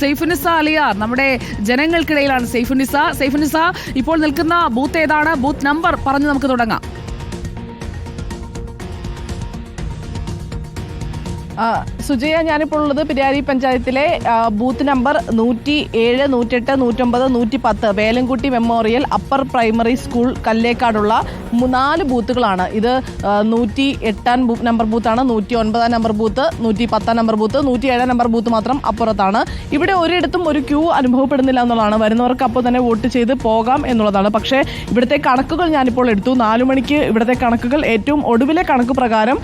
സെയ്ഫുനിസ അലിയാർ നമ്മുടെ ജനങ്ങൾക്കിടയിലാണ് സെയ്ഫുനിസ. സെയ്ഫുനിസ ഇപ്പോൾ നിൽക്കുന്ന ബൂത്ത് ഏതാണ്? ബൂത്ത് നമ്പർ പറഞ്ഞ് നമുക്ക് തുടങ്ങാം. സുജയ ഞാനിപ്പോൾ ഉള്ളത് പിരിയാരി പഞ്ചായത്തിലെ ബൂത്ത് നമ്പർ നൂറ്റി ഏഴ് നൂറ്റെട്ട് നൂറ്റൊമ്പത് നൂറ്റി പത്ത് Velankutty memorial upper primary school കല്ലേക്കാടുള്ള നാല് ബൂത്തുകളാണ്. ഇത് നൂറ്റി എട്ടാം നമ്പർ ബൂത്താണ്. നൂറ്റി ഒൻപതാം നമ്പർ ബൂത്ത് നൂറ്റി പത്താം നമ്പർ ബൂത്ത് നൂറ്റി ഏഴാം നമ്പർ ബൂത്ത് മാത്രം അപ്പുറത്താണ്. ഇവിടെ ഒരിടത്തും ഒരു ക്യൂ അനുഭവപ്പെടുന്നില്ല എന്നുള്ളതാണ്. വരുന്നവർക്ക് അപ്പോൾ തന്നെ വോട്ട് ചെയ്ത് പോകാം എന്നുള്ളതാണ്. പക്ഷേ ഇവിടുത്തെ കണക്കുകൾ ഞാനിപ്പോൾ എടുത്തു. നാലു മണിക്ക് ഇവിടുത്തെ കണക്കുകൾ ഏറ്റവും ഒടുവിലെ കണക്ക് പ്രകാരം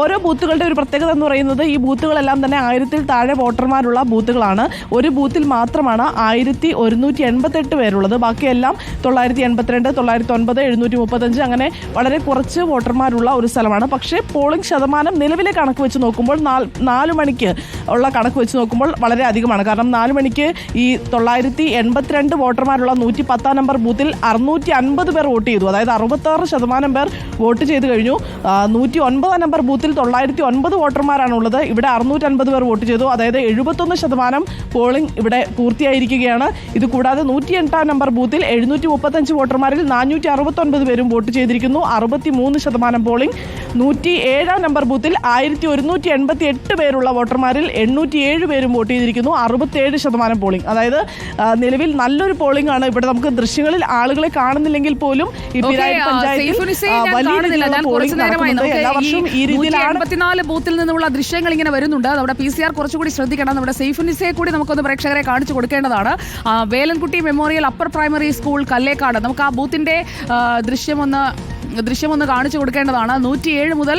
ഓരോ ബൂത്തുകളുടെ ഒരു പ്രത്യേകത എന്ന് പറയുന്നത് ഈ ബൂത്തുകളെല്ലാം തന്നെ ആയിരത്തിൽ താഴെ വോട്ടർമാരുള്ള ബൂത്തുകളാണ്. ഒരു ബൂത്തിൽ മാത്രമാണ് ആയിരത്തി ഒരുന്നൂറ്റി എൺപത്തെട്ട് പേരുള്ളത്. ബാക്കിയെല്ലാം തൊള്ളായിരത്തി എൺപത്തിരണ്ട് തൊള്ളായിരത്തി ഒൻപത് എഴുന്നൂറ്റി മുപ്പത്തഞ്ച് അങ്ങനെ വളരെ കുറച്ച് വോട്ടർമാരുള്ള ഒരു സ്ഥലമാണ്. പക്ഷേ പോളിംഗ് ശതമാനം നിലവിലെ കണക്ക് വെച്ച് നോക്കുമ്പോൾ നാല് നാല് മണിക്ക് ഉള്ള കണക്ക് വെച്ച് നോക്കുമ്പോൾ വളരെ അധികമാണ്. കാരണം നാല് മണിക്ക് ഈ തൊള്ളായിരത്തി എൺപത്തിരണ്ട് വോട്ടർമാരുള്ള നൂറ്റി പത്താം നമ്പർ ബൂത്തിൽ അറുന്നൂറ്റി അൻപത് പേർ വോട്ട് ചെയ്തു. അതായത് അറുപത്താറ് ശതമാനം പേർ വോട്ട് ചെയ്ത് കഴിഞ്ഞു. നൂറ്റി ഒൻപതാം നമ്പർ ബൂത്തിൽ തൊള്ളായിരത്തി ഒൻപത് വോട്ടർമാരാണുള്ളത്. ഇവിടെ അറുന്നൂറ്റി അൻപത് പേർ വോട്ട് ചെയ്തു. അതായത് എഴുപത്തൊന്ന് ശതമാനം പോളിംഗ് ഇവിടെ പൂർത്തിയായിരിക്കുകയാണ്. ഇത് കൂടാതെ നൂറ്റി എട്ടാം നമ്പർ ബൂത്തിൽ എഴുന്നൂറ്റി മുപ്പത്തഞ്ച് വോട്ടർമാരിൽ നാനൂറ്റി അറുപത്തൊൻപത് പേരും വോട്ട് ചെയ്തിരിക്കുന്നു. അറുപത്തി മൂന്ന് ശതമാനം പോളിംഗ്. നൂറ്റി ഏഴാം നമ്പർ ബൂത്തിൽ ആയിരത്തി ഒരുന്നൂറ്റി എൺപത്തി എട്ട് പേരുള്ള വോട്ടർമാരിൽ എണ്ണൂറ്റി ഏഴ് പേരും വോട്ട് ചെയ്തിരിക്കുന്നു. അറുപത്തേഴ് ശതമാനം പോളിംഗ് അതായത് നിലവിൽ നല്ലൊരു പോളിംഗ് ആണ്. ഇവിടെ നമുക്ക് ദൃശ്യങ്ങളിൽ ആളുകളെ കാണുന്നില്ലെങ്കിൽ പോലും ഈ പിരായി പഞ്ചായത്തിൽ ബൂത്തിൽ നിന്നുള്ള ദൃശ്യങ്ങൾ ഇങ്ങനെ വരുന്നുണ്ട്. നമ്മുടെ പി സി ആർ കുറച്ചുകൂടി ശ്രദ്ധിക്കണം. നമ്മുടെ സെയ്ഫുനിസയെ കൂടി നമുക്കൊന്ന് പ്രേക്ഷകരെ കാണിച്ചു കൊടുക്കേണ്ടതാണ്. Velankutty memorial upper primary school Kallekkad. നമുക്ക് ആ ബൂത്തിന്റെ ദൃശ്യം ദൃശ്യമൊന്ന് ദൃശ്യമൊന്ന് കാണിച്ചു കൊടുക്കേണ്ടതാണ്. നൂറ്റിയേഴ് മുതൽ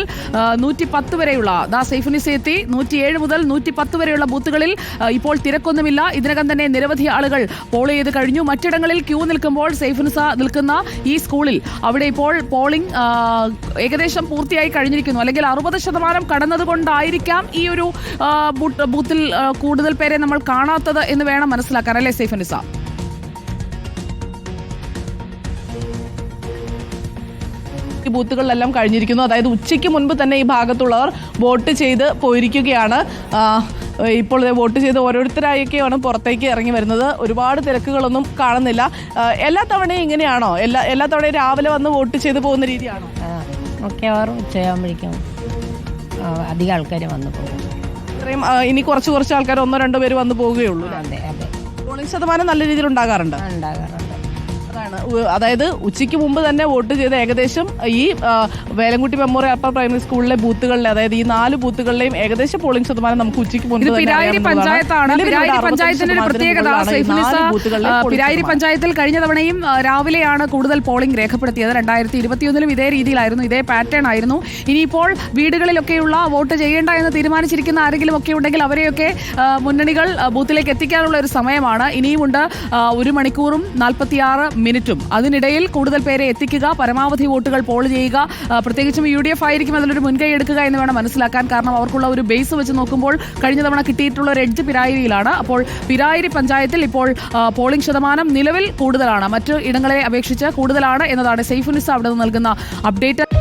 നൂറ്റി പത്ത് വരെയുള്ള ദാ സൈഫുനിസ എത്തി നൂറ്റിയേഴ് മുതൽ നൂറ്റി പത്ത് വരെയുള്ള ബൂത്തുകളിൽ ഇപ്പോൾ തിരക്കൊന്നുമില്ല. ഇതിനകം തന്നെ നിരവധി ആളുകൾ പോൾ ചെയ്ത് കഴിഞ്ഞു. മറ്റിടങ്ങളിൽ ക്യൂ നിൽക്കുമ്പോൾ സൈഫുനിസ നിൽക്കുന്ന ഈ സ്കൂളിൽ അവിടെ ഇപ്പോൾ പോളിംഗ് ഏകദേശം പൂർത്തിയായി കഴിഞ്ഞിരിക്കുന്നു. അല്ലെങ്കിൽ അറുപത് ശതമാനം കടന്നതുകൊണ്ടായിരിക്കാം ഈ ഒരു ബൂത്തിൽ കൂടുതൽ പേരെ നമ്മൾ കാണാത്തത് എന്ന് വേണം മനസ്സിലാക്കാൻ. അല്ലേ സൈഫുനിസ ബൂത്തുകളിലെല്ലാം കഴിഞ്ഞിരിക്കുന്നു. അതായത് ഉച്ചയ്ക്ക് മുൻപ് തന്നെ ഈ ഭാഗത്തുള്ളവർ വോട്ട് ചെയ്ത് പോയിരിക്കുകയാണ്. ഇപ്പോൾ വോട്ട് ചെയ്ത് ഓരോരുത്തരായൊക്കെയാണ് പുറത്തേക്ക് ഇറങ്ങി വരുന്നത്. ഒരുപാട് തിരക്കുകളൊന്നും കാണുന്നില്ല. എല്ലാ തവണയും ഇങ്ങനെയാണോ? എല്ലാ എല്ലാ തവണയും രാവിലെ വന്ന് വോട്ട് ചെയ്ത് പോകുന്ന രീതിയാണോ? മിക്കവാറും ഉച്ചയാകുമ്പോഴേക്കും അധികം ആൾക്കാർ വന്നു പോകും. ഇത്രയും ഇനി കുറച്ച് കുറച്ച് ആൾക്കാർ ഒന്നോ രണ്ടോ പേര് വന്ന് പോവുകയുള്ളൂ അതെ അതെ. പോളിംഗ് ശതമാനം നല്ല രീതിയിൽ ഉണ്ടാകാറുണ്ട്. ഉണ്ടാകാറുണ്ട്. അതാണ് അതായത് ഉച്ചയ്ക്ക് മുമ്പ് തന്നെ വോട്ട് ചെയ്ത് ഏകദേശം ഈ വേലൻകുട്ടി മെമ്മോറിയൽ അപ്പർ പ്രൈമറി സ്കൂളിലെ ബൂത്തുകളിലെ അതായത് ഈ നാല് ബൂത്തുകളിലെയും ഏകദേശം പോളിംഗ് ശതമാനം നമുക്ക് ഉച്ചയ്ക്ക് മുൻപ് പിരായിരി. പഞ്ചായത്താണ്. പിരായിരി 65 പഞ്ചായത്തിന്റെ ഒരു പ്രത്യേകത ശതമാനത്തിന് സൈഫുനിസ മുകളിലാണ് ഈ നാല് ബൂത്തുകളിലെ പിരായിരി പഞ്ചായത്തിൽ കഴിഞ്ഞ തവണയും രാവിലെയാണ് കൂടുതൽ പോളിംഗ് രേഖപ്പെടുത്തിയത്. രണ്ടായിരത്തി ഇരുപത്തിയൊന്നിലും ഇതേ രീതിയിലായിരുന്നു ഇതേ പാറ്റേൺ ആയിരുന്നു. ഇനിയിപ്പോൾ വീടുകളിലൊക്കെയുള്ള വോട്ട് ചെയ്യേണ്ട എന്ന് തീരുമാനിച്ചിരിക്കുന്ന ആരെങ്കിലും ഒക്കെ ഉണ്ടെങ്കിൽ അവരെയൊക്കെ മുന്നണികൾ ബൂത്തിലേക്ക് എത്തിക്കാനുള്ള ഒരു സമയമാണ്. ഇനിയുമുണ്ട് ഒരു മണിക്കൂറും നാൽപ്പത്തിയാറ് മിനിറ്റും. അതിനിടയിൽ കൂടുതൽ പേരെ എത്തിക്കുക പരമാവധി വോട്ടുകൾ പോൾ ചെയ്യുക. പ്രത്യേകിച്ചും യു ഡി എഫ് ആയിരിക്കും അതിലൊരു മുൻകൈ എടുക്കുക എന്ന് വേണം മനസ്സിലാക്കാൻ. കാരണം അവർക്കുള്ള ഒരു ബേസ് വെച്ച് നോക്കുമ്പോൾ കഴിഞ്ഞ തവണ കിട്ടിയിട്ടുള്ള ഒരു എഡ്ജ് പിരായിരിയിലാണ് അപ്പോൾ പിരായിരി പഞ്ചായത്തിൽ ഇപ്പോൾ പോളിംഗ് ശതമാനം നിലവിൽ കൂടുതലാണ്. മറ്റ് ഇടങ്ങളെ അപേക്ഷിച്ച് കൂടുതലാണ് എന്നതാണ് സൈഫുനിസ അവിടെ നിന്ന് നൽകുന്ന അപ്ഡേറ്റ്.